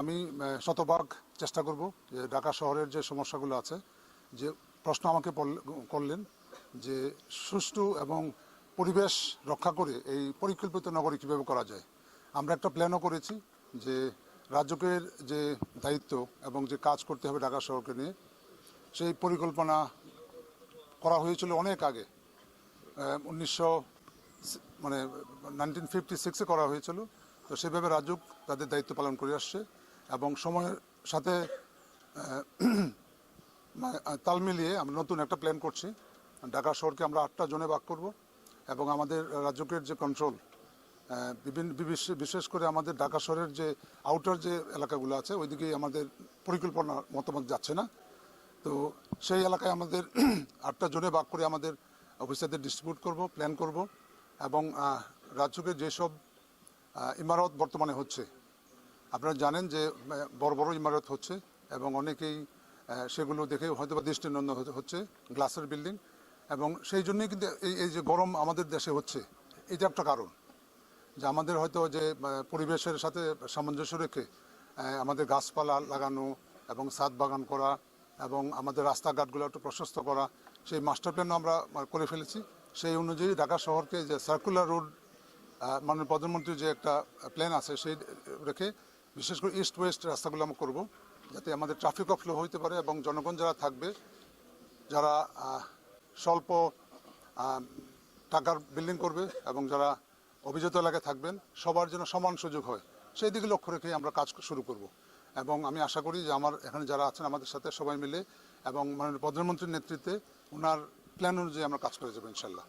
আমি শতভাগ চেষ্টা করব যে ঢাকা শহরের যে সমস্যাগুলো আছে, যে প্রশ্ন আমাকে করলেন, যে সুষ্ঠু এবং পরিবেশ রক্ষা করে এই পরিকল্পিত নগরী কীভাবে করা যায়। আমরা একটা প্ল্যানও করেছি যে রাজ্যকের যে দায়িত্ব এবং যে কাজ করতে হবে ঢাকা শহরকে নিয়ে, সেই পরিকল্পনা করা হয়েছিল অনেক আগে। উনিশশো মানে নাইনটিন ফিফটি সিক্সে করা হয়েছিল। তো সেভাবে রাজ্য তাদের দায়িত্ব পালন করে আসছে। এবং সময়ের সাথে মানে, তাল মিলিয়ে আমরা নতুন একটা প্ল্যান করছি। ঢাকা শহরকে আমরা আটটা জোনে ভাগ করব এবং আমাদের রাজ্যকের যে কন্ট্রোল বিভিন্ন বিশেষ- করে আমাদের ঢাকা শহরের যে আউটার যে এলাকাগুলো আছে ওইদিকে আমাদের পরিকল্পনা মতামত যাচ্ছে না। তো সেই এলাকায় আমাদের আটটা জোনে ভাগ করে আমাদের অফিসারদের ডিস্ট্রিবিউট করব প্ল্যান করব এবং আহ, রাজ্যকে যেসব ইমারত বর্তমানে হচ্ছে আপনারা জানেন যে বড় বড় ইমারত হচ্ছে এবং অনেকেই সেগুলো দেখে হয়তো বা দৃষ্টিনন্দন হচ্ছে, গ্লাসের বিল্ডিং। এবং সেই জন্যই কিন্তু এই এই যে গরম আমাদের দেশে হচ্ছে, এটা একটা কারণ। যে আমাদের হয়তো যে পরিবেশের সাথে সামঞ্জস্য রেখে আমাদের গাছপালা লাগানো এবং ছাদ বাগান করা এবং আমাদের রাস্তাঘাটগুলো একটু প্রশস্ত করা, সেই মাস্টার প্ল্যানও আমরা করে ফেলেছি। সেই অনুযায়ী ঢাকা শহরকে যে সার্কুলার রোড মাননীয় প্রধানমন্ত্রীর যে একটা প্ল্যান আছে, সেই রেখে বিশেষ করে ইস্ট ওয়েস্ট রাস্তাগুলো আমরা করব, যাতে আমাদের ট্রাফিক অফ ফ্লো হইতে পারে এবং জনগণ যারা থাকবে, যারা স্বল্প টাকার বিল্ডিং করবে এবং যারা অভিজাত এলাকায় থাকবেন, সবার জন্য সমান সুযোগ হয়। সেই দিকে লক্ষ্য রেখেই আমরা কাজ শুরু করব। এবং আমি আশা করি যে আমার, এখানে যারা আছেন আমাদের সাথে সবাই মিলে এবং মাননীয় প্রধানমন্ত্রীর নেতৃত্বে ওনার প্ল্যান অনুযায়ী আমরা কাজ করে যাব ইনশাল্লাহ